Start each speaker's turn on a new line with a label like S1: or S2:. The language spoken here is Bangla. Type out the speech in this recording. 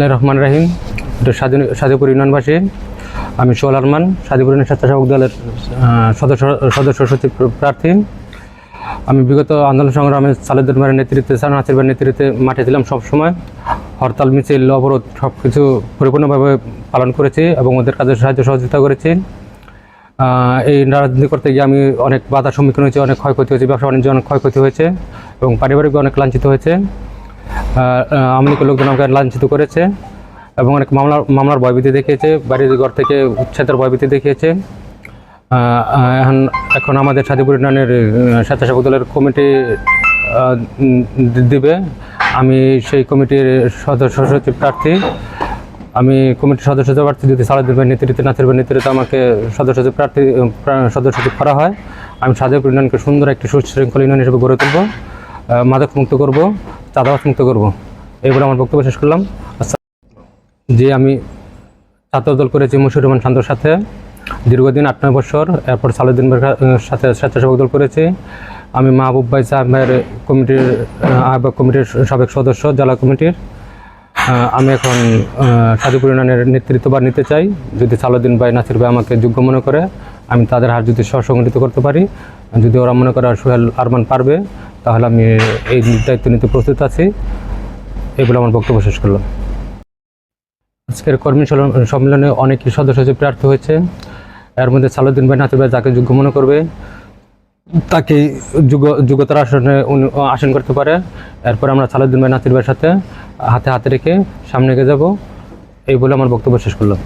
S1: রহমান রাহিম। এটা সাধুপুর ইউনিয়নবাসী। আমি সোহাল আরমান, সাধুপুর ইউনিয়ন স্বেচ্ছাসেবক দলের সদস্য সদস্য সচিব প্রার্থী। আমি বিগত আন্দোলন সংগ্রামে সালেদের মারের নেতৃত্বে, সান হাসিবার নেতৃত্বে মাঠে ছিলাম সবসময়। হরতাল, মিছিল, অবরোধ সব কিছু পরিপূর্ণভাবে পালন করেছি এবং ওদের কাজে সাহায্য সহযোগিতা করেছি। এই রাজনীতি করতে গিয়ে আমি অনেক বাধার সম্মুখীন হয়েছি, অনেক ক্ষয়ক্ষতি হয়েছে, ব্যবসা বাণিজ্য অনেক ক্ষয়ক্ষতি হয়েছে এবং পারিবারিক অনেক লাঞ্ছিত হয়েছে। লীগের লোকজন আমাকে লাঞ্ছিত করেছে এবং অনেক মামলার মামলার ভয়ভীতি দেখিয়েছে, বাড়ির ঘর থেকে উচ্ছেদের ভয়ভীতি দেখিয়েছে। এখন এখন আমাদের সাদিপুর ইউনিয়নের স্বেচ্ছাসেবক দলের কমিটি দিবে। আমি সেই কমিটির সদস্য, সচিব প্রার্থী। আমি কমিটির সদস্য হতে প্রার্থী যদি সালাদুল ভাই নেতৃত্বে নাথির ভাই নেতৃত্বে আমাকে সদস্য, সচিব প্রার্থী সদস্য সচিব করা হয়, আমি সাদেপুর ইউনিয়নকে সুন্দর একটি সুশৃঙ্খল ইউনিয়ন হিসেবে গড়ে তুলব মাদক মুক্ত করব। চাঁদাবাস মুক্ত করব। বলে আমার বক্তব্য শেষ করলাম। আচ্ছা যে আমি ছাত্রদল করেছি মুশির রহমান শান্তর সাথে। দীর্ঘদিন আট নয় বছর এরপর সালুদ্দিন সাথে স্বেচ্ছাসেবক দল করেছি। আমি মাহবুব ভাই সাহেবের কমিটির আহ, আহ্বায়ক কমিটির সাবেক সদস্য জেলা কমিটির। আমি এখন আহ, সাদিপুর ইউনিয়নের নেতৃত্ববার নিতে চাই। যদি সালুদ্দিন ভাই নাসির ভাই আমাকে যোগ্য মনে করে আমি তাদের হার যদি সহসংগঠিত করতে পারি যদি ওরা মনে করে সোহেল আরমান পারবে তাহলে আমি এই দায়িত্ব নিতে প্রস্তুত আছি। এগুলো আমার বক্তব্য শেষ করলাম। আজকের কর্মী সম্মেলনে অনেকই সদস্য সচিব প্রার্থী হয়েছে, এর মধ্যে সালুদ্দিন ভাই ভাই যাকে যোগ্য মনে করবে, তাকে যোগ্য যোগ্যতার আসনে আসন করতে পারে। এরপর আমরা সালুদ্দিন ভাই নাসির ভাইয়ের সাথে হাতে হাতে রেখে সামনে এগিয়ে যাব। এই বলে আমার বক্তব্য শেষ করলাম।